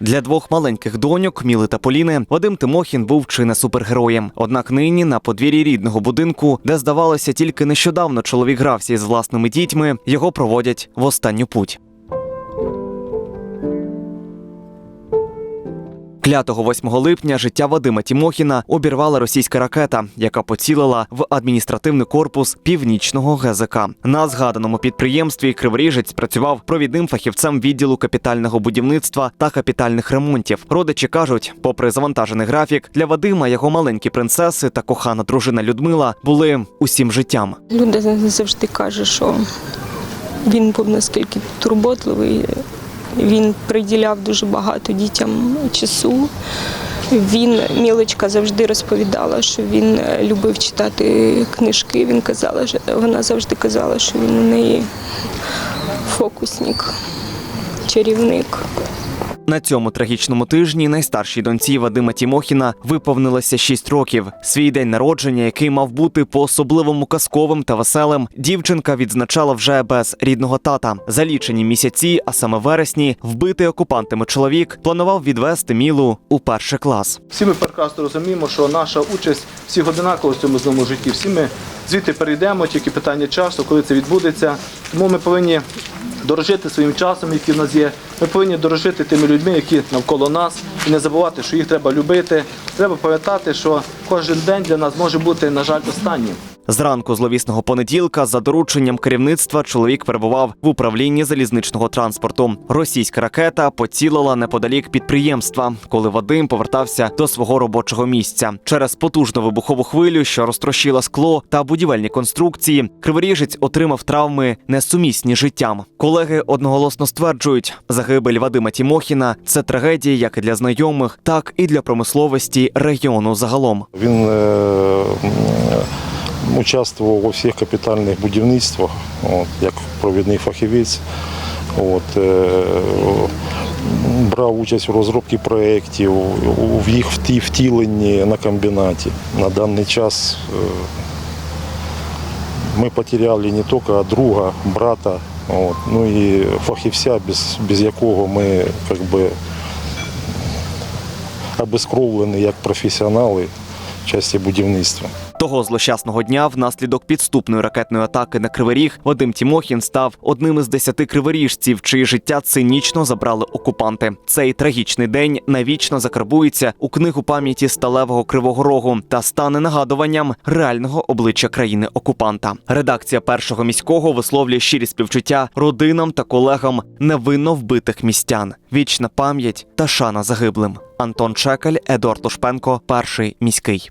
Для двох маленьких доньок Міли та Поліни Вадим Тимохін був чи не супергероєм. Однак нині на подвір'ї рідного будинку, де здавалося, тільки нещодавно чоловік грався із власними дітьми, його проводять в останню путь. Клятого 8 липня життя Вадима Тімохіна обірвала російська ракета, яка поцілила в адміністративний корпус північного ГЗК. На згаданому підприємстві Криворіжець працював провідним фахівцем відділу капітального будівництва та капітальних ремонтів. Родичі кажуть, попри завантажений графік, для Вадима його маленькі принцеси та кохана дружина Людмила були усім життям. Люди завжди кажуть, що він був наскільки турботливий, він приділяв дуже багато дітям часу. Він, Мілочка завжди розповідала, що він е, любив читати книжки. Він казала, що- вона завжди казала, що він у неї фокусник, чарівник. На цьому трагічному тижні найстаршій доньці Вадима Тімохіна виповнилося 6 років. Свій день народження, який мав бути по-особливому казковим та веселим, дівчинка відзначала вже без рідного тата. За лічені місяці, а саме вересні, вбитий окупантами чоловік планував відвести Мілу у перший клас. Всі ми прекрасно розуміємо, що наша участь всіх одинакова в цьому земному житті. Всі ми звідти перейдемо, тільки питання часу, коли це відбудеться. Тому ми повинні дорожити своїм часом, який в нас є. Ми повинні дорожити тими людьми, які навколо нас, і не забувати, що їх треба любити. Треба пам'ятати, що кожен день для нас може бути, на жаль, останнім. Зранку зловісного понеділка, за дорученням керівництва, чоловік перебував в управлінні залізничного транспорту. Російська ракета поцілила неподалік підприємства, коли Вадим повертався до свого робочого місця. Через потужну вибухову хвилю, що розтрощила скло та будівельні конструкції, криворіжець отримав травми несумісні життям. Колеги одноголосно стверджують, загибель Вадима Тімохіна це трагедія як і для знайомих, так і для промисловості регіону загалом. Він е, участвував у всіх капітальних будівництвах, от, як провідний фахівець. От, е, брав участь у розробці проєктів, в їх втіленні на комбінаті. На даний час е, ми потеряли не тільки друга, брата, от, ну і фахівця, без, без якого ми как би, обескровлені як професіонали в часті будівництва. Того злощасного дня, внаслідок підступної ракетної атаки на Кривий Ріг, Вадим Тімохін став одним із десяти криворіжців, чиї життя цинічно забрали окупанти. Цей трагічний день навічно закарбується у книгу пам'яті сталевого кривого рогу та стане нагадуванням реального обличчя країни окупанта. Редакція першого міського висловлює щирі співчуття родинам та колегам невинно вбитих містян. Вічна пам'ять та шана загиблим. Антон Чекаль, Едуард Лушпенко, перший міський.